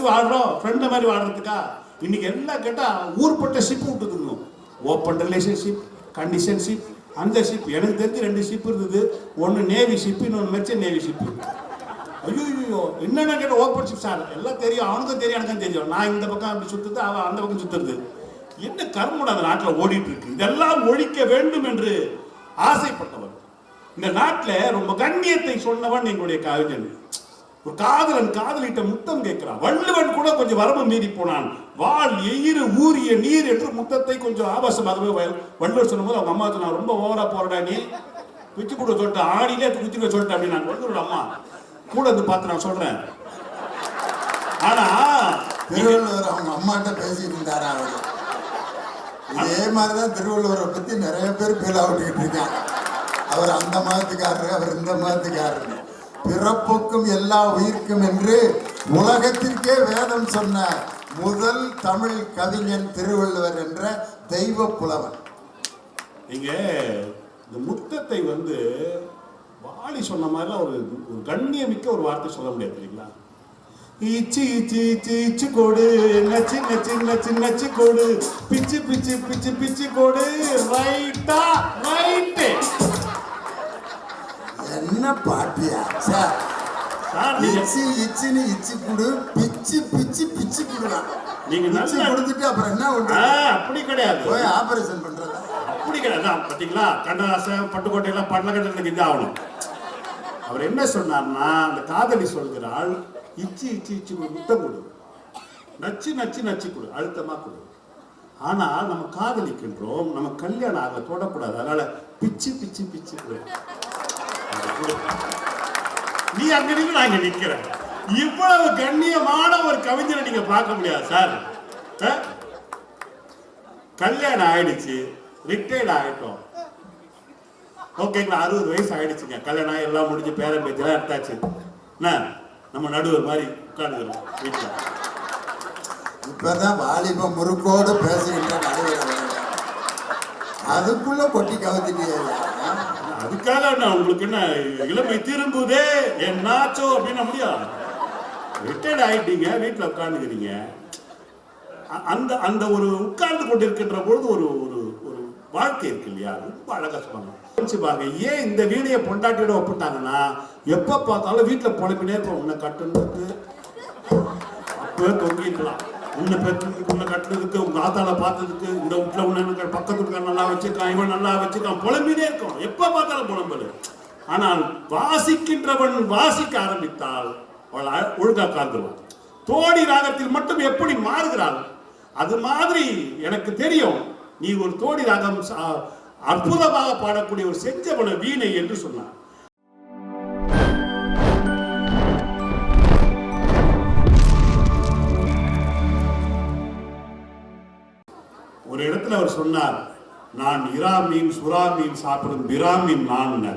எதுக்கு வாழ்றோம். ஃப்ரெண்ட் மாதிரி வாழ்றதுக்கா? இன்னைக்கு எல்லாம் கேட்டா ஊர்பட்ட ஷிப் விட்டுருந்தோம் ஓப்பன் ரிலேஷன்ஷிப் கண்டிஷன் ஷிப் அந்த ஷிப் எனக்கு தெரிஞ்சு ரெண்டு ஷிப் இருந்தது. ஒன்று நேவி ஷிப் இன்னொன்று மெச்ச நேவி ஷிப் ஐயோ ஐயோ என்னென்ன கேட்ட ஓப்பன் ஷிப் சார் எல்லாம் தெரியும். அவனுக்கும் தெரியும் எனக்கும் தெரியும். நான் இந்த பக்கம் அப்படி சுத்துறது அவன் அந்த பக்கம் சுத்துறது. என்ன கர்மம் அந்த நாட்டில் ஓடிட்டு இருக்கு இதெல்லாம் ஒழிக்க வேண்டும் என்று ஆசைப்பட்டவர் இந்த நாட்டில் ரொம்ப கண்ணியத்தை சொன்னவன் எங்களுடைய கவிஞன். ஒரு காதலன் காதலிட்ட முத்தம் கேட்கிறான். வள்ளுவன் கூட கொஞ்சம் வரம்பு மீறி போனான். வாள் எயிறு ஊறிய நீர் என்று முத்தத்தை கொஞ்சம் ஆபாசமாகவே வ- வள்ளுவர் சொல்லும்போது அவங்க அம்மா சொன்னா ரொம்ப ஓவரா போறடா நீ. குச்சி கூட சொல்லிட்டேன். ஆடியிலே குச்சி சொல்லிட்டேன். அப்படின்னு நான் வள்ளுவரோட அம்மா கூட வந்து பார்த்து நான் சொல்றேன். ஆனா திருவள்ளுவர் அவங்க அம்மாட்ட பேசிட்டு இருந்தாரா அவர்? இதே மாதிரிதான் திருவள்ளுவரை பத்தி நிறைய பேர் பீலா விட்டுக்கிட்டு இருக்காங்க. அவர் அந்த மதத்துக்காரரு அவர் இந்த மதத்துக்காரரு பிறப்புக்கும் எல்லா உயிர்க்கும் என்று உலகத்திற்கே வேதம் சொன்ன முதல் தமிழ் கவிஞன் திருவள்ளுவர் என்ற தெய்வ புலவன் நீங்க இந்த முத்தத்தை வந்து வாலி சொன்ன மாதிரிலாம் ஒரு ஒரு கண்ணியமிக்க ஒரு வார்த்தை சொல்ல முடியாது இல்லைங்களா இச்சி இச்சி இச்சி இச்சு கோடு நச்சு நச்சு நச்சு நச்சு கோடு. பிச்சு பிச்சு பிச்சு பிச்சு கோடு. ரைட்டா ரைட்டு என்ன பாட்டியா? சார் இச்சி இச்சின்னு இச்சி குடு பிச்சு பிச்சு பிச்சு குடுறான் நீங்க நல்லா கொடுத்துட்டு அப்புறம் என்ன பண்றது அப்படி கிடையாது. போய் ஆபரேஷன் பண்றதா? அப்படி கிடையாது. அதான் பாத்தீங்களா? கண்ணதாசன் பட்டுக்கோட்டையெல்லாம் படல கட்டத்துக்கு இது ஆகணும். அவர் என்ன சொன்னார்னா அந்த காதலி சொல்கிறாள் இச்சி இச்சி இச்சி கொடு முத்தம் கொடு. நச்சு நச்சு நச்சு கொடு அழுத்தமா கொடு. ஆனால் நம்ம காதலிக்கின்றோம் நம்ம கல்யாணம் ஆக தொடக்கூடாது. அதனால பிச்சு பிச்சு பிச்சு கொடு. நீ அங்க நின்று நான் இங்க நிக்கிறேன். இவ்வளவு கண்ணியமான ஒரு கவிஞரை நீங்க பார்க்க முடியாது சார். கல்யாணம் ஆயிடுச்சு ரிட்டையர்ட் ஆயிட்டோம். ஓகேங்களா அறுபது வயசு ஆயிடுச்சுங்க. கல்யாணம் ஆகி எல்லாம் முடிஞ்சு பேரன் பேச்செல்லாம் எடுத்தாச்சு. என்ன? நம்ம நடுவர் மாதிரி உட்காந்துக்கிறோம் வீட்டில். இப்பதான் வாலிப முறுக்கோடு பேசுகின்ற நடுவர். அதுக்குள்ள கொட்டி கவுத்திட்டியா அதுக்காக நான் உங்களுக்கு என்ன இளமை திரும்புதே என்னாச்சோ அப்படின்னு முடியாது ரிட்டையர்ட் ஆயிட்டீங்க வீட்டில் உட்காந்துக்கிறீங்க அ- அந்த அந்த ஒரு உட்கார்ந்து கொண்டிருக்கின்ற பொழுது ஒரு ஒரு ஒரு வாழ்க்கை இருக்கு இல்லையா? ரொம்ப அழகா சொன்னாங்க. பாருங்க ஏன் இந்த வீணைய பொண்டாட்டியோட ஒப்பிட்டாங்கன்னா எப்போ பார்த்தாலும் வீட்டில் பொழப்பினே இருப்போம். உன்னை கட்டுன்னு அப்பவே தொங்கிருக்கலாம் உன்னை பெற்று உன்னை கட்டுறதுக்கு உங்க ஆத்தால பார்த்ததுக்கு இந்த வீட்டில் உன்னை பக்கத்து வீட்டுக்காரன் நல்லா வச்சிருக்கான் இவன் நல்லா வச்சிருக்கான் புலம்பினே இருக்கும் எப்ப பார்த்தாலும் புலம்பல். ஆனால் வாசிக்கின்றவன் வாசிக்க ஆரம்பித்தால் அவள் ஒழுங்காக ஒழுங்கா காந்துருவான். தோடி ராகத்தில் மட்டும் எப்படி மாறுகிறாள்? அது மாதிரி எனக்கு தெரியும். நீ ஒரு தோடி ராகம் சா- அற்புதமாக பாடக்கூடிய ஒரு செஞ்சவன வீணை என்று சொன்னார். ஒரு இடத்துல அவர் சொன்னார் நான் இரா மீன் சுறா மீன் சாப்பிடும் பிரா மீன் நான்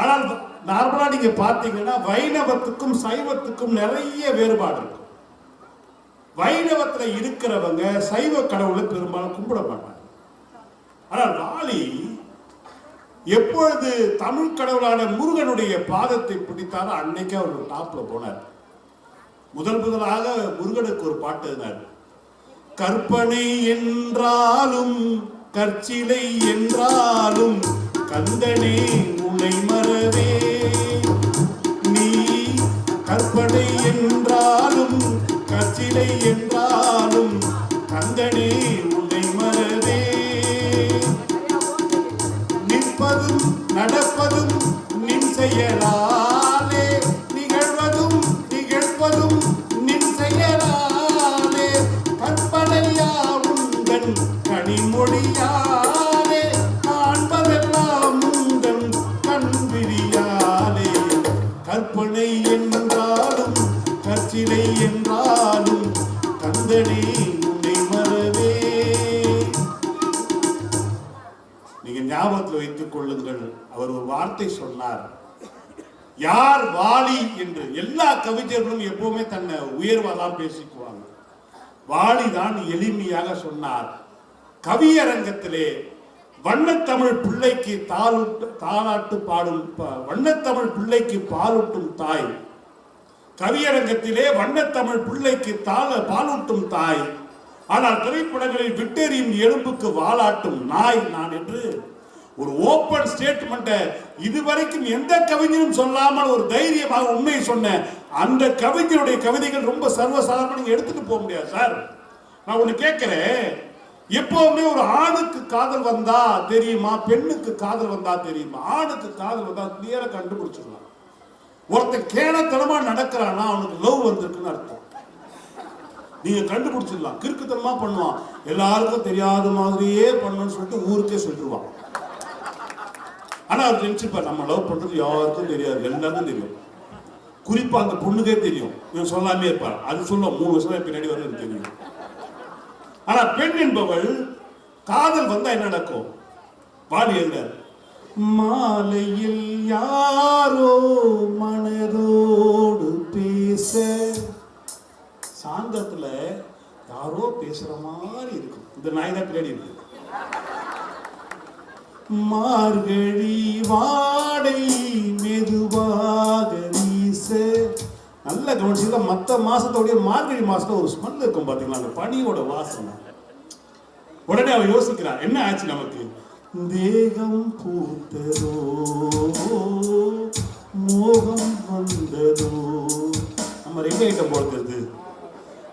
ஆனால் நார்மலா நீங்க பாத்தீங்கன்னா வைணவத்துக்கும் சைவத்துக்கும் நிறைய வேறுபாடு இருக்கும் வைணவத்துல இருக்கிறவங்க சைவ கடவுளை பெரும்பாலும் கும்பிட மாட்டாங்க. ஆனால் ராலி எப்பொழுது தமிழ் கடவுளான முருகனுடைய பாதத்தை பிடித்தாரோ அன்னைக்கு அவர் டாப்ல போனார். முதல் முதலாக முருகனுக்கு ஒரு பாட்டு எழுதினார். கற்பனை என்றாலும் கற்சிலை என்றாலும் கந்தனே உனை மறவே. நீ கற்பனை என்றாலும் கற்சிலை என்றாலும் கந்தனே உன்னை மறவே. நிற்பதும் நடப்பதும் நின் செய்யலாம் வைத்துக் அவர் ஒரு வார்த்தை சொன்னார். யார் வாலி என்று எல்லா கவிஞர்களும் எப்பவுமே தன்னை உயர்வாதான் பேசிக்குவாங்க. வாலி தான் எளிமையாக சொன்னார். கவியரங்கத்திலே வண்ணத்தமிழ் பிள்ளைக்கு தாளுட்டு தாளாட்டு பாடும் ப- வண்ணத்தமிழ் பிள்ளைக்கு பாலூட்டும் தாய். கவியரங்கத்திலே வண்ணத்தமிழ் பிள்ளைக்கு தாள பாலூட்டும் தாய். ஆனால் திரைப்படங்களில் விட்டெறியும் எலும்புக்கு வாலாட்டும் நாய் நான் என்று ஒரு ஓப்பன் ஸ்டேட்மெண்ட்டை இதுவரைக்கும் எந்த கவிஞரும் சொல்லாமல் ஒரு தைரியமாக உண்மையை சொன்ன அந்த கவிஞருடைய கவிதைகள் ரொம்ப சர்வசாதாரண நீங்க எடுத்துட்டு போக முடியாது சார். நான் ஒண்ணு கேட்கிறேன். எப்பவுமே ஒரு ஆணுக்கு காதல் வந்தா தெரியுமா? பெண்ணுக்கு காதல் வந்தா தெரியுமா? ஆணுக்கு காதல் வந்தா கிளியரா கண்டுபிடிச்சிடலாம். ஒருத்தன் கேனத்தனமா நடக்கிறான்னா அவனுக்கு லவ் வந்திருக்குன்னு அர்த்தம். நீங்க கண்டுபிடிச்சிடலாம். கிறுக்குத்தனமா பண்ணுவான். எல்லாருக்கும் தெரியாத மாதிரியே பண்ணணும்னு சொல்லிட்டு ஊருக்கே சொல்லிடுவான். ஆனா அவர் நினைச்சுப்பார் நம்ம லவ் பண்றது யாருக்கும் தெரியாது. எல்லாருக்கும் தெரியும். குறிப்பா அந்த பொண்ணுக்கே தெரியும். இவன் சொல்லாமே இருப்பார் அது சொல்ல மூணு வருஷம் பின்னாடி வரும் எனக்கு தெரியும். ஆனா பெண் என்பவள் காதல் வந்தா என்ன நடக்கும்? வாடி எழுதார் மாலையில் யாரோ மனதோடு பேச சாந்தத்துல யாரோ பேசுற மாதிரி இருக்கும். இந்த நாய் தான் பின்னாடி இருக்கு. மார்கழி வாடை மெதுவாக வீச. நல்ல கவனிச்சு மற்ற மாசத்தோடைய மார்கழி மாசத்துல ஒரு ஸ்மெல் இருக்கும் பாத்தீங்களா? அந்த பனியோட வாசனை. உடனே அவ யோசிக்கிறா என்ன ஆச்சு நமக்கு? தேகம் பூத்ததோ மோகம் வந்ததோ. நம்ம ரெண்டு ஐட்டம் போடுறது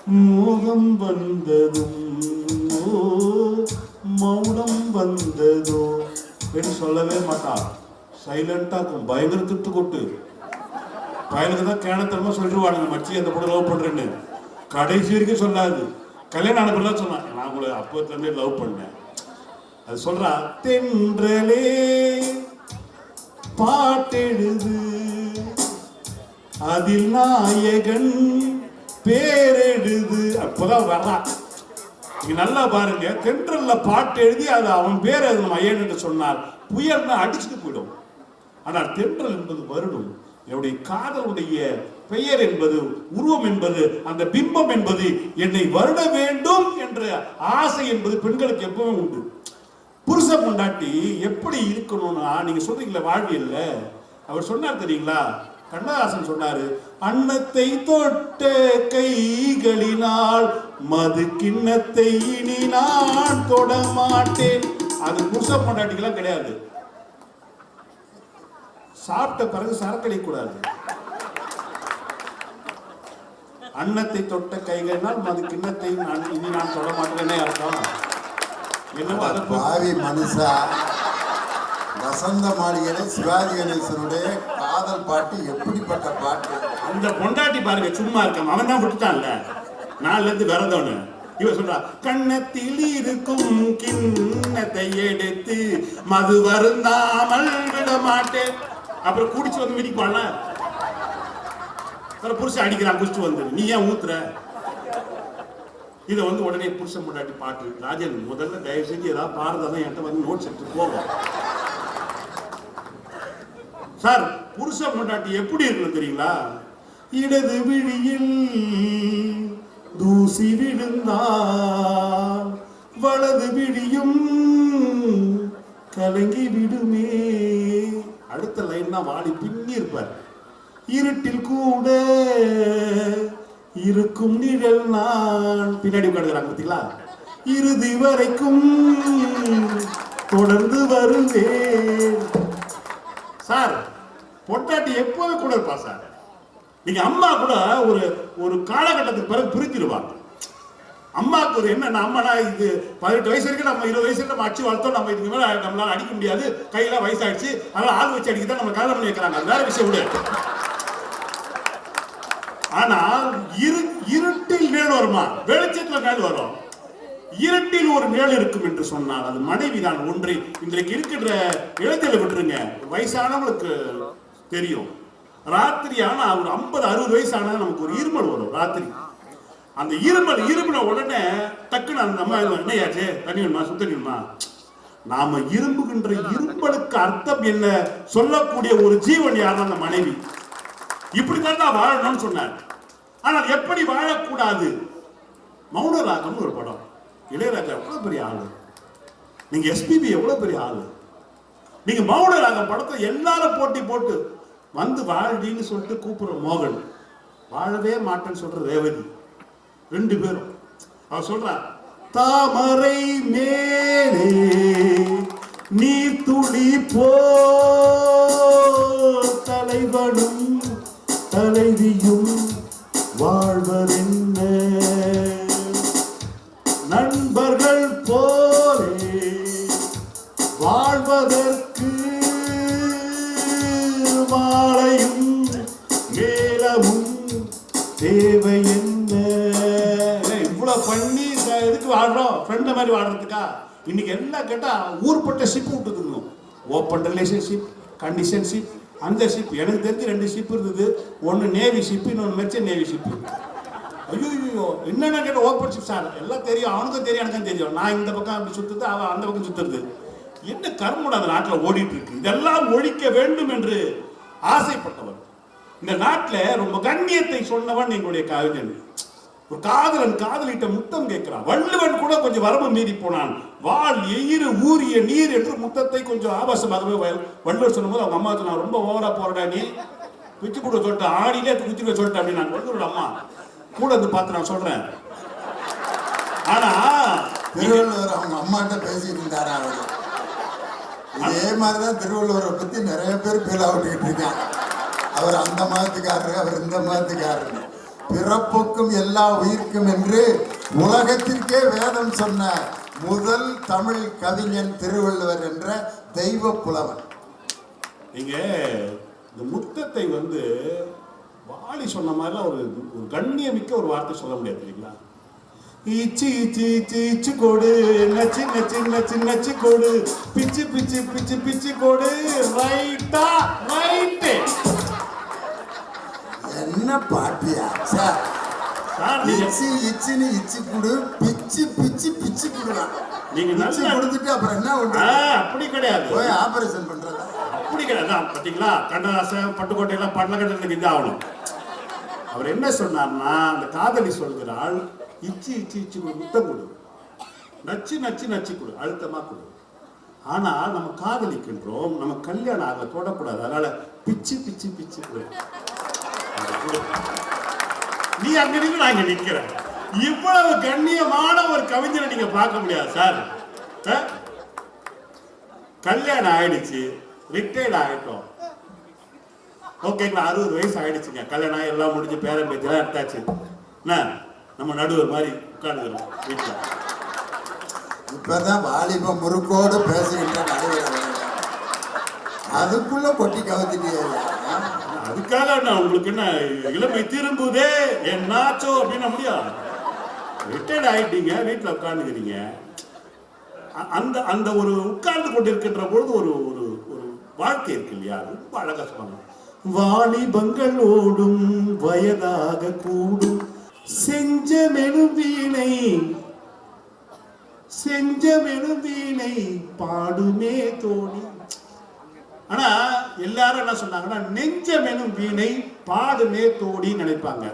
மோகம் வந்ததும் மௌனம் வந்ததோ. பெண் சொல்லவே மாட்டான் சைலண்டா இருக்கும். பயங்கர திட்டு கொட்டு பயனுக்கு தான் கேனத்தனமா சொல்லிடுவானுங்க மச்சி அந்த பொண்ணு லவ் பண்றேன்னு. கடைசி வரைக்கும் சொல்லாது. கல்யாணம் அனுப்பலாம் சொன்னான் நான் உங்களை அப்போத்துலேருந்தே லவ் பண்ணேன். அது சொல்றா தென்றலே பாட்டெழுது அதில் நாயகன் பேரெழுது. அப்போதான் வர்றான் நீங்க நல்லா பாருங்க தென்றல்ல பாட்டு எழுதி அது அவன் பேர் அது நம்ம ஐயன் என்று சொன்னால் புயல்னா அடிச்சுட்டு போயிடும். ஆனால் தென்றல் என்பது வருடும் என்னுடைய காதலுடைய பெயர் என்பது உருவம் என்பது அந்த பிம்பம் என்பது என்னை வருட வேண்டும் என்ற ஆசை என்பது பெண்களுக்கு எப்பவுமே உண்டு. புருஷ பொண்டாட்டி எப்படி இருக்கணும்னா நீங்க சொல்றீங்களா வாழ்வியல்ல. அவர் சொன்னார் தெரியுங்களா? கண்ணதாசன் சொன்னாரு அன்னத்தை தொட்ட கைகளினால் மது கிண்ணத்தை இனி நான் தொட மாட்டேன் அது புருஷ பொண்டாட்டிக்கெல்லாம் கிடையாது. சாப்பிட்ட பிறகு சரக்கடி கூடாது அன்னத்தை தொட்ட கைகளினால் மது கிண்ணத்தை நான் இனி நான் தொட மாட்டேனே அர்த்தம். என்னவோ அதை பாவி மனுஷா. வசந்த மாளிகையில சிவாஜி கணேசனுடைய காதல் பாட்டு எப்படிப்பட்ட பாட்டு? அந்த பொண்டாட்டி பாருங்க சும்மா இருக்காம. அவன் தான் விட்டுட்டான்ல. நாலுல இருந்து இவன் இவ சொல்றா கண்ணத்தில் இருக்கும் கிண்ணத்தை எடுத்து மது வருந்தாமல் விட மாட்டேன். அப்புறம் குடிச்சு வந்து மிதிப்பான்ல. அப்புறம் புருஷன் அடிக்கிறான் குடிச்சு வந்து. நீ ஏன் ஊத்துற? இதை வந்து உடனே புருஷன் முன்னாடி பாட்டு. ராஜன் முதல்ல தயவு செஞ்சு ஏதாவது பாரதம் என்கிட்ட வந்து நோட்ஸ் எடுத்து போவோம் சார் புருஷ பொண்டாட்டி எப்படி இருக்கணும் தெரியுங்களா? இடது விழியில் தூசி விழுந்தால் வலது விழியும் கலங்கி விடுமே அடுத்த லைன் தான் வாடி பின்னி இருப்பார் இருட்டில் கூட இருக்கும் நிழல் நான். பின்னாடி உட்காந்துக்கிறாங்க பார்த்தீங்களா? இறுதி வரைக்கும் தொடர்ந்து வருவேன். சார் பொட்டாட்டி எப்போதும் கூட இருப்பா சார். நீங்க அம்மா கூட ஒரு ஒரு காலகட்டத்துக்கு பிறகு பிரிஞ்சிருவாங்க. அம்மாவுக்கு ஒரு என்ன அம்மாடா இது பதினெட்டு வயசு வரைக்கும் நம்ம இருபது வயசுல நம்ம அச்சு வளர்த்தோம் நம்ம இதுக்கு மேல நம்மளால அடிக்க முடியாது. கையில வயசாயிடுச்சு. அதனால ஆள் வச்சு அடிக்க தான் நம்ம கல்யாணம் பண்ணி வைக்கிறாங்க. அது வேற விஷயம் விடு ஆனா இரு இருட்டில் மேல் வருமா? வெளிச்சத்துல மேல் வரும். இருட்டில் ஒரு மேல் இருக்கும் என்று சொன்னால் அது மனைவி தான் ஒன்று இன்றைக்கு இருக்கின்ற இளைஞர்களை விட்டுருங்க. வயசானவங்களுக்கு தெரியும். ராத்திரி ஆனா ஒரு ஐம்பது அறுபது வயசு ஆனா நமக்கு ஒரு இருமல் வரும் ராத்திரி. அந்த இருமல் இருமின உடனே டக்குன்னு அந்த அம்மா என்னையாச்சு தண்ணி வேணுமா? சுத்த வேணுமா? நாம இரும்புகின்ற இரும்பலுக்கு அர்த்தம் என்ன? சொல்லக்கூடிய ஒரு ஜீவன் யார் அந்த மனைவி. இப்படித்தான் நான் வாழணும்னு சொன்னார். ஆனால் எப்படி வாழக்கூடாது? மௌனராகம்னு ஒரு படம். இளையராஜா எவ்வளவு பெரிய ஆளு? நீங்க எஸ்பிபி எவ்வளவு பெரிய ஆளு? நீங்க மௌனராக படத்தை எல்லாரும் போட்டி போட்டு வந்து வாழ்டின்னு சொல்லிட்டு கூப்பிடுற மோகன் வாழவே மாட்டேன்னு சொல்ற ரேவதி ரெண்டு பேரும். அவ சொல்றா தாமரை மேலே நீ துளி போ தலைவனும் தலைவியும் ஃப்ரெண்ட மாதிரி வாழ்றதுக்கா இன்னைக்கு எல்லாம் கேட்டால் ஊர்பட்ட ஷிப் விட்டுருக்கணும் ஓப்பன் ரிலேஷன்ஷிப் கண்டிஷன்ஷிப் அந்த ஷிப் எனக்கு தெரிஞ்சு ரெண்டு ஷிப் இருந்தது. ஒன்று நேவி ஷிப் இன்னொன்று மெர்ச்சன்ட் நேவி ஷிப் ஐயோ ஐயோ என்னென்ன கேட்டால் ஓப்பன் ஷிப் சார் எல்லாம் தெரியும். அவனுக்கும் தெரியும் எனக்கும் தெரியும். நான் இந்த பக்கம் அப்படி சுற்றுது அவன் அந்த பக்கம் சுற்றுறது என்ன கர்மம் அந்த நாட்டில் ஓடிட்டு இருக்கு? இதெல்லாம் ஒழிக்க வேண்டும் என்று ஆசைப்பட்டவர் இந்த நாட்டில் ரொம்ப கண்ணியத்தை சொன்னவன் எங்களுடைய கவிஞன். ஒரு காதலன் காதலிட்ட முத்தம் கேட்கிறான். வள்ளுவன் கூட கொஞ்சம் வரம்பு மீறி போனான். வாள் எயிறு ஊறிய நீர் என்று முத்தத்தை கொஞ்சம் ஆபாசமாகவே வ- வள்ளுவர் சொல்லும்போது அவங்க அம்மா சொன்னா ரொம்ப ஓவரா போறடா நீ. குச்சி கூட சொல்லிட்டேன் ஆடியிலே குச்சி சொல்லிட்டேன் அப்படின்னு நான் வள்ளுவரோட அம்மா. கூட வந்து பார்த்து நான் சொல்றேன். ஆனா திருவள்ளுவர் அவங்க அம்மாட்ட பேசிட்டு இருந்தாரா அவரு? இதே மாதிரிதான் திருவள்ளுவரை பத்தி நிறைய பேர் பீலா விட்டுக்கிட்டு இருக்காங்க. அவர் அந்த மதத்துக்காரரு அவர் இந்த மதத்துக்காரரு பிறப்புக்கும் எல்லா உயிர்க்கும் என்று உலகத்திற்கே வேதம் சொன்ன முதல் தமிழ் கவிஞன் திருவள்ளுவர் என்ற தெய்வ புலவன் நீங்க இந்த முத்தத்தை வந்து வாலி சொன்ன மாதிரிலாம் ஒரு ஒரு கண்ணியமிக்க ஒரு வார்த்தை சொல்ல முடியாது இல்லைங்களா? இச்சி இச்சி இச்சி இச்சி கோடு நச்சு நச்சு நச்சு நச்சு கோடு. பிச்சு பிச்சு பிச்சு பிச்சு கோடு. ரைட்டா ரைட்டு என்ன பாட்டியா சார் இச்சி இச்சின்னு இச்சி குடு பிச்சு பிச்சு பிச்சு குடுறான் நீங்க நல்லா கொடுத்துட்டு அப்புறம் என்ன பண்றது அப்படி கிடையாது. போய் ஆபரேஷன் பண்றதா? அப்படி கிடையாது. பாத்தீங்களா? கண்ணதாசன் பட்டுக்கோட்டையெல்லாம் படல கட்டத்துக்கு இது ஆகணும். அவர் என்ன சொன்னார்னா அந்த காதலி சொல்கிறாள் இச்சி இச்சி இச்சி கொடு முத்தம் கொடு. நச்சு நச்சு நச்சு கொடு அழுத்தமா கொடு. ஆனால் நம்ம காதலிக்கின்றோம் நம்ம கல்யாணம் ஆக தொடக்கூடாது. அதனால பிச்சு பிச்சு பிச்சு கொடு. நீ அங்க நின்று நான் இங்க நிக்கிறேன். இவ்வளவு கண்ணியமான ஒரு கவிஞரை நீங்க பார்க்க முடியாது சார். கல்யாணம் ஆயிடுச்சு ரிட்டையர்ட் ஆயிட்டோம். ஓகேங்களா அறுபது வயசு ஆயிடுச்சுங்க. கல்யாணம் ஆகி எல்லாம் முடிஞ்சு பேரன் பேச்செல்லாம் எடுத்தாச்சு. என்ன? நம்ம நடுவர் மாதிரி உட்காந்துக்கிறோம் வீட்டில் இப்பதான் வாலிப முறுக்கோடு பேசுகின்ற நடுவர். அதுக்குள்ள கொட்டி கவுத்திட்டியா அதுக்காக நான் உங்களுக்கு என்ன இளமை திரும்புதே என்னாச்சோ அப்படின்னு முடியாது ரிட்டையர்ட் ஆயிட்டீங்க வீட்டில் உட்காந்துக்கிறீங்க அந்த அந்த ஒரு உட்கார்ந்து கொண்டிருக்கின்ற பொழுது ஒரு ஒரு ஒரு வாழ்க்கை இருக்கு இல்லையா? ரொம்ப அழகா சொன்னாங்க. வாலிபங்கள் ஓடும் வயதாக கூடும். செஞ்ச வீணை செஞ்ச வீணை பாடுமே தோணி ஆனா எல்லாரும் என்ன சொன்னாங்கன்னா நெஞ்சமெனும் வீணை பாடுமே தோடின்னு நினைப்பாங்க.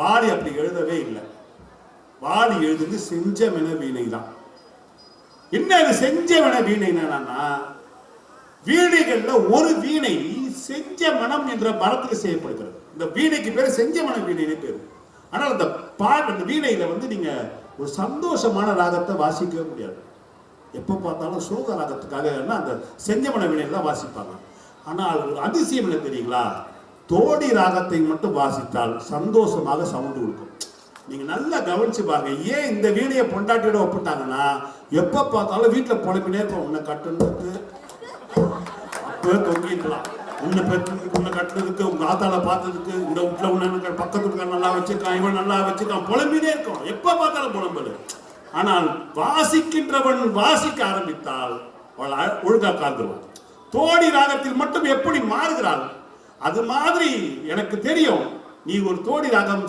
வாடி அப்படி எழுதவே இல்லை. வாலி எழுதுது செஞ்சமென வீணை தான் என்ன அது செஞ்சமென வீணை என்னன்னா வீணைகள்ல ஒரு வீணை செஞ்ச மனம் என்ற மரத்துக்கு செய்யப்படுகிறது. இந்த வீணைக்கு பேர் செஞ்ச மன வீணைன்னு பேர். ஆனால் அந்த பாட்டு அந்த வீணையில வந்து நீங்க ஒரு சந்தோஷமான ராகத்தை வாசிக்கவே முடியாது. எப்போ பார்த்தாலும் சோக ராகத்துக்காக என்ன அந்த செஞ்சமன வினையில் தான் வாசிப்பாங்க. ஆனால் அதிசயம் என்ன தெரியுங்களா? தோடி ராகத்தை மட்டும் வாசித்தால் சந்தோஷமாக சவுண்டு கொடுக்கும். நீங்கள் நல்லா கவனிச்சு பாருங்க ஏன் இந்த வீணையை பொண்டாட்டியோட ஒப்பிட்டாங்கன்னா எப்போ பார்த்தாலும் வீட்டில் புலம்பினே இருப்போம். உன்னை கட்டுன்னு அப்போ தொங்கிடலாம் உன்னை பெற்று உன்னை கட்டுறதுக்கு உங்கள் ஆத்தால பார்த்ததுக்கு இந்த வீட்டில் உன்ன பக்கத்து நல்லா வச்சுருக்கான் இவன் நல்லா வச்சுருக்கான். புலம்பினே இருக்கும். எப்போ பார்த்தாலும் புலம்பல். ஆனால் வாசிக்கின்றவன் வாசிக்க ஆரம்பித்தால் அவள் ஒழுங்கா காந்துருவான் தோடி ராகத்தில் மட்டும் எப்படி மாறுகிறாள்? அது மாதிரி எனக்கு தெரியும். நீ ஒரு தோடி ராகம்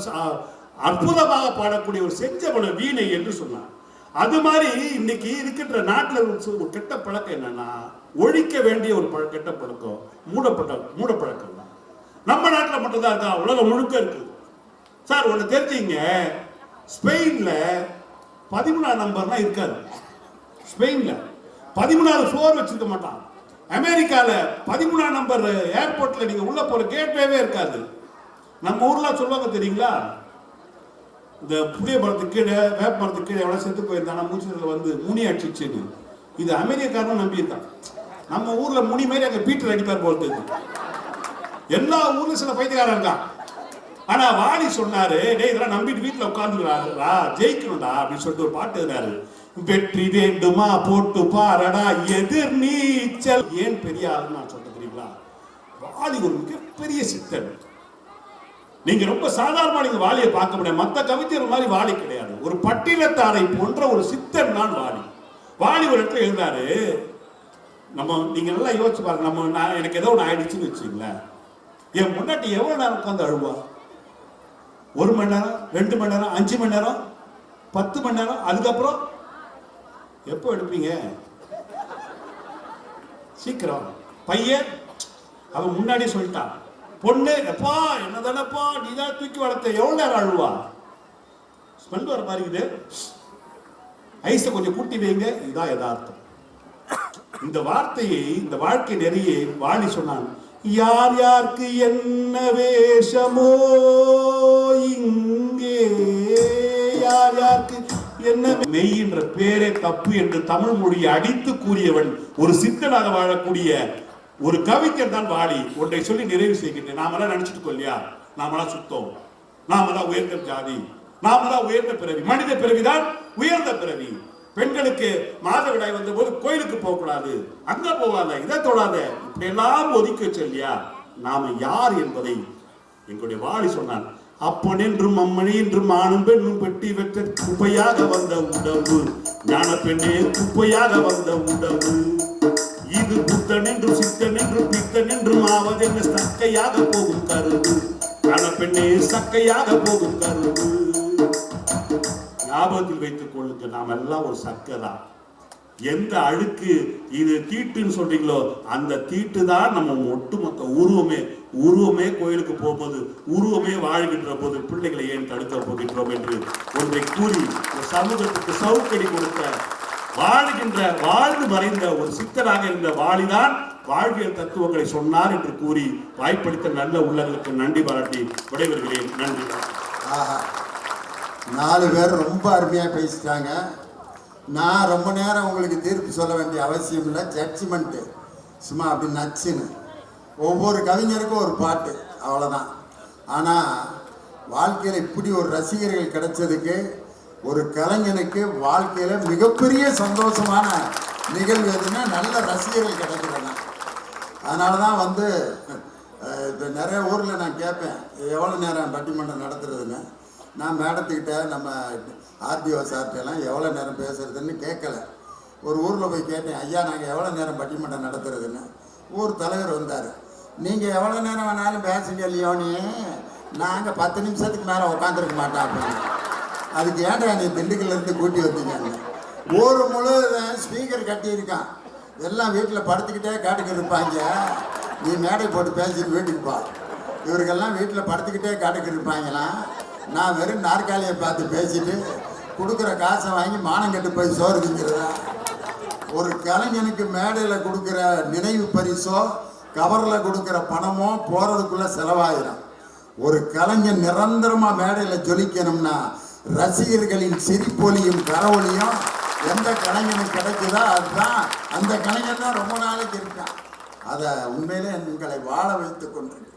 அற்புதமாக பாடக்கூடிய ஒரு செஞ்சவன வீணை என்று சொன்னான் அது மாதிரி இன்னைக்கு இருக்கின்ற நாட்டில் ஒரு கெட்ட பழக்கம் என்னன்னா ஒழிக்க வேண்டிய ஒரு பழ கெட்ட பழக்கம் மூடப்பட்ட மூடப்பழக்கம் தான். நம்ம நாட்டில் மட்டும்தான் இருக்கா? உலகம் முழுக்க இருக்கு. சார் ஒன்று தெரிஞ்சுங்க. ஸ்பெயின்ல பதிமூணாம் நம்பர்லாம் இருக்காது. ஸ்பெயினில். பதிமூணாவது ஃப்ளோர் வச்சுருக்க மாட்டான். அமெரிக்காவில் பதிமூணாம் நம்பர் ஏர்போர்ட்டில் நீங்கள் உள்ளே போகிற கேட்வேவே இருக்காது. நம்ம ஊரில் சொல்லுவாங்க தெரியுங்களா? இந்த புளிய மரத்துக்கு கீழே வேப்ப மரத்துக்கு கீழே எவ்வளோ செத்து போயிருந்தானா மூச்சுல வந்து முனி அடிச்சிச்சுன்னு இது அமெரிக்காரனும் நம்பியிருக்கான். நம்ம ஊரில் முனி மாதிரி அங்கே பீட்டர் அடிப்பார் போகிறது எல்லா ஊர்லயும் சில பைத்தியக்காரன் இருக்கான். ஆனா வாணி சொன்னாரு டேய் இதெல்லாம் நம்பிட்டு வீட்டுல உட்கார்ந்துக்கிறாரா ஜெயிக்கணும்டா அப்படின்னு சொல்லிட்டு ஒரு பாட்டு எழுதினாரு. வெற்றி வேண்டுமா போட்டு பாரடா எதிர் நீச்சல். ஏன் பெரிய ஆளுன்னு நான் சொல்றேன் தெரியுங்களா? வாலி ஒரு மிகப்பெரிய சித்தன் நீங்க ரொம்ப சாதாரணமா நீங்க வாலியை பார்க்க முடியாது. மத்த கவிஞர் மாதிரி வாலி கிடையாது. ஒரு பட்டினத்தாரை போன்ற ஒரு சித்தன் தான் வாலி வாலி ஒரு இடத்துல எழுந்தாரு நம்ம நீங்க நல்லா யோசிச்சு பாருங்க நம்ம நான் எனக்கு ஏதோ ஒன்று ஆயிடுச்சுன்னு வச்சுங்களேன் என் முன்னாடி எவ்வளவு நேரம் உட்காந்து அழுவா? ஒரு மணி நேரம் ரெண்டு மணி நேரம் அஞ்சு மணி நேரம் பத்து மணி நேரம் அதுக்கப்புறம் எப்போ எடுப்பீங்க? சீக்கிரம். பையன் அவன் முன்னாடியே சொல்லிட்டான். பொண்ணு எப்பா என்னதானப்பா நீ தான் தூக்கி வளர்த்த எவ்வளோ நேரம் அழுவா? ஸ்மெல் வர மாதிரி இது ஐஸை கொஞ்சம் கூட்டி வைங்க இதுதான் யதார்த்தம். இந்த வார்த்தையை இந்த வாழ்க்கை நிறைய வாணி சொன்னான். யார் யாருக்கு என்ன வேஷமோ இங்கே? யார் யாருக்கு என்ன மெய் என்ற பேரே தப்பு என்று தமிழ் மொழியை அடித்து கூறியவன் ஒரு சித்தனாக வாழக்கூடிய ஒரு கவிஞர் தான் வாடி ஒன்றை சொல்லி நிறைவு செய்கின்றேன். நாமெல்லாம் நினைச்சிட்டு இல்லையா? நாமெல்லாம் சுத்தம். நாமெல்லாம் உயர்ந்த ஜாதி. நாமெல்லாம் உயர்ந்த பிறவி. மனித பிறவிதான் உயர்ந்த பிறவி. பெண்களுக்கு மாதவிடாய் வந்த போது கோயிலுக்கு போகக்கூடாது. அங்க போகாத இதை தொடாத. இப்படி எல்லாம் ஒதுக்கி வச்சு நாம யார் என்பதை எங்களுடைய வாழி சொன்னான் அப்பனென்றும் அம்மணி என்றும் ஆணும் பெண்ணும் பெட்டி வெற்ற குப்பையாக வந்த உடவு ஞான பெண்ணே குப்பையாக வந்த உடவு இது புத்தன் என்றும் சித்தன் என்றும் பித்தன் என்றும் என்று சக்கையாக போகும் கருவு ஞான பெண்ணே சக்கையாக போகும் கருவு ஞாபகத்தில் வைத்துக் கொள்ளுங்க நாம் எல்லாம் ஒரு சக்கை தான் எந்த அழுக்கு இது தீட்டுன்னு சொல்றீங்களோ அந்த தீட்டு தான் நம்ம ஒட்டுமொத்த உருவமே உருவமே கோயிலுக்கு போகும்போது உருவமே வாழ்கின்ற போது பிள்ளைகளை ஏன் தடுக்க போகின்றோம் என்று ஒன்றை கூறி இந்த சமூகத்துக்கு சவுக்கடி கொடுத்த வாழ்கின்ற வாழ்ந்து மறைந்த ஒரு சித்தராக இருந்த வாளிதான் வாழ்வியல் தத்துவங்களை சொன்னார் என்று கூறி வாய்ப்பளித்த நல்ல உள்ளங்களுக்கு நன்றி பாராட்டி விடைபெறுகிறேன். நன்றி. ஆஹா. நாலு பேர் ரொம்ப அருமையாக பேசிட்டாங்க. நான் ரொம்ப நேரம் உங்களுக்கு தீர்ப்பு சொல்ல வேண்டிய அவசியம் இல்லை. ஜட்ஜ்மெண்ட்டு சும்மா அப்படி நச்சுன்னு. ஒவ்வொரு கவிஞருக்கும் ஒரு பாட்டு. அவ்வளோதான் ஆனால் வாழ்க்கையில் இப்படி ஒரு ரசிகர்கள் கிடைச்சதுக்கு ஒரு கலைஞனுக்கு வாழ்க்கையில் மிகப்பெரிய சந்தோஷமான நிகழ்வு எதுன்னா நல்ல ரசிகர்கள் கிடைக்கிறாங்க அதனால தான் வந்து இப்போ நிறைய ஊரில் நான் கேட்பேன். எவ்வளோ நேரம் பட்டிமன்றம் நடத்துறதுன்னு. நான் மேடத்துக்கிட்ட நம்ம ஆர்டிஓ சார்ட்டெல்லாம் எவ்வளோ நேரம் பேசுறதுன்னு கேட்கல. ஒரு ஊரில் போய் கேட்டேன் ஐயா நாங்கள் எவ்வளோ நேரம் பட்டிமன்றம் நடத்துறதுன்னு? ஊர் தலைவர் வந்தார். நீங்கள் எவ்வளோ நேரம் வேணாலும் பேசுங்க இல்லையோனி நாங்கள் பத்து நிமிஷத்துக்கு மேலே உட்காந்துருக்க மாட்டோம் அப்படின்னு அதுக்கு ஏன்டா நீ திண்டுக்கல்ல இருந்து கூட்டி வந்தீங்க ஊர் முழுவதும் ஸ்பீக்கர் கட்டியிருக்கான் எல்லாம் வீட்டில் படுத்துக்கிட்டே காட்டுக்கு இருப்பாங்க. நீ மேடை போட்டு பேசிட்டு வீட்டுக்கு போ. இவருக்கெல்லாம் வீட்டில் படுத்துக்கிட்டே காட்டுக்கு இருப்பாங்களாம். நான் வெறும் நாற்காலியை பார்த்து பேசிட்டு கொடுக்குற காசை வாங்கி மானம் கட்டு போய் சோறு திங்கிறதா ஒரு கலைஞனுக்கு மேடையில் கொடுக்குற நினைவு பரிசோ கவரில் கொடுக்குற பணமோ போகிறதுக்குள்ள செலவாயிடும் ஒரு கலைஞன் நிரந்தரமாக மேடையில் ஜொலிக்கணும்னா ரசிகர்களின் சிரிப்பொலியும் கரவொலியும் எந்த கலைஞனுக்கு கிடைக்குதோ அதுதான். அந்த கலைஞன் தான் ரொம்ப நாளைக்கு இருக்கான். அதை உண்மையிலே உங்களை வாழ வைத்து கொண்டிருக்கு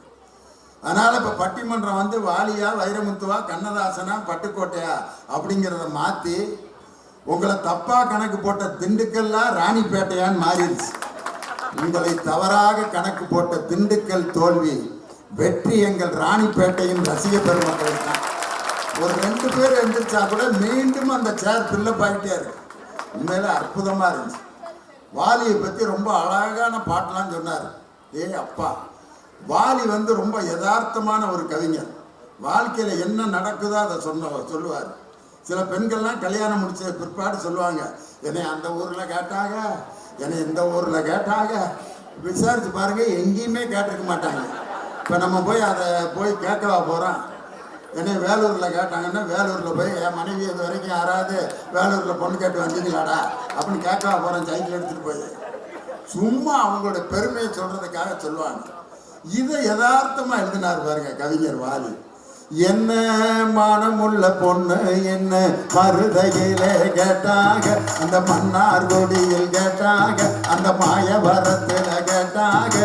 அதனால் இப்போ பட்டிமன்றம் வந்து வாலியா வைரமுத்துவா கண்ணதாசனா பட்டுக்கோட்டையா அப்படிங்கிறத மாற்றி உங்களை தப்பாக கணக்கு போட்ட திண்டுக்கல்லா ராணிப்பேட்டையான்னு மாறிடுச்சு. உங்களை தவறாக கணக்கு போட்ட திண்டுக்கல் தோல்வி வெற்றி எங்கள் ராணிப்பேட்டையின் ரசிக பெருமக்கள் தான். ஒரு ரெண்டு பேர் எழுந்திரிச்சா கூட மீண்டும் அந்த சேர் பில்லப் ஆகிட்டே இருக்கு. உண்மையில அற்புதமாக இருந்துச்சு. வாலியை பற்றி ரொம்ப அழகான பாட்டெலாம் சொன்னார். ஏய் அப்பா வாலி வந்து ரொம்ப யதார்த்தமான ஒரு கவிஞர். வாழ்க்கையில் என்ன நடக்குதோ அதை சொன்ன சொல்லுவார். சில பெண்கள்லாம் கல்யாணம் முடிச்ச பிற்பாடு சொல்லுவாங்க என்னை அந்த ஊரில் கேட்டாங்க என்னை இந்த ஊரில் கேட்டாங்க. விசாரிச்சு பாருங்க எங்கேயுமே கேட்டிருக்க மாட்டாங்க. இப்போ நம்ம போய் அதை போய் கேட்கவா போகிறோம் என்னை வேலூரில் கேட்டாங்கன்னா வேலூரில் போய் என் மனைவி இது வரைக்கும் யாராவது வேலூரில் பொண்ணு கேட்டு வந்தீங்களாடா? அப்படின்னு கேட்கவா போகிறேன் சைக்கிள் எடுத்துகிட்டு போய். சும்மா அவங்களோட பெருமையை சொல்கிறதுக்காக சொல்லுவாங்க. இதை யதார்த்தமா எழுதினார் பாருங்க கவிஞர் வாலி. என்ன மானமுள்ள பொண்ணு என்ன மருதையிலே கேட்டாங்க அந்த மன்னார் கொடியில் கேட்டாங்க அந்த மாயவரத்தில் கேட்டாங்க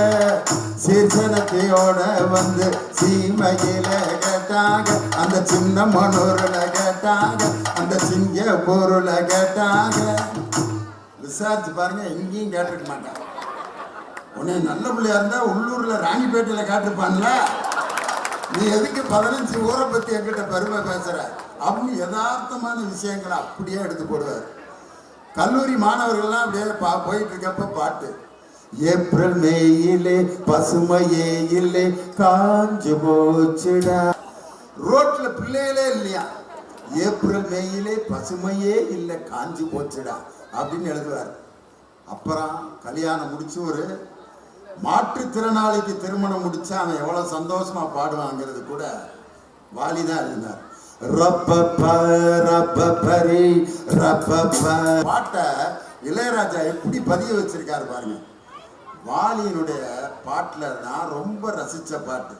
சீர்சனத்தையோட வந்து சீமையில கேட்டாங்க அந்த சின்ன மனூர்ல கேட்டாங்க அந்த சிங்கப்பூர்ல கேட்டாங்க விசாரிச்சு பாருங்க எங்கேயும் கேட்டிருக்க மாட்டாங்க உன்னை நல்ல பிள்ளையா இருந்தா உள்ளூர்ல ராணிப்பேட்டையில காட்டிருப்பான்ல. நீ எதுக்கு பதினஞ்சு ஊரை பத்தி என்கிட்ட பெருமை பேசுற? அப்படின்னு யதார்த்தமான விஷயங்களை அப்படியே எடுத்து போடுவார். கல்லூரி மாணவர்கள்லாம் அப்படியே பா போயிட்டு இருக்கப்ப பாட்டு. ஏப்ரல் மேயிலே பசுமையே இல்லை காஞ்சு போச்சுடா. ரோட்ல பிள்ளைகளே இல்லையா? ஏப்ரல் மேயிலே பசுமையே இல்லை காஞ்சு போச்சுடா அப்படின்னு எழுதுவார். அப்புறம் கல்யாணம் முடிச்சு ஒரு மாற்றுத்திறனாளிக்கு திருமணம் முடிச்சா அவன் எவ்வளவு சந்தோஷமா பாடுவாங்கிறது கூட வாலிதான் இருந்தார். பாட்டை இளையராஜா எப்படி பதிய வச்சிருக்காரு பாருங்க. வாலியினுடைய பாட்டுல நான் ரொம்ப ரசிச்ச பாட்டு.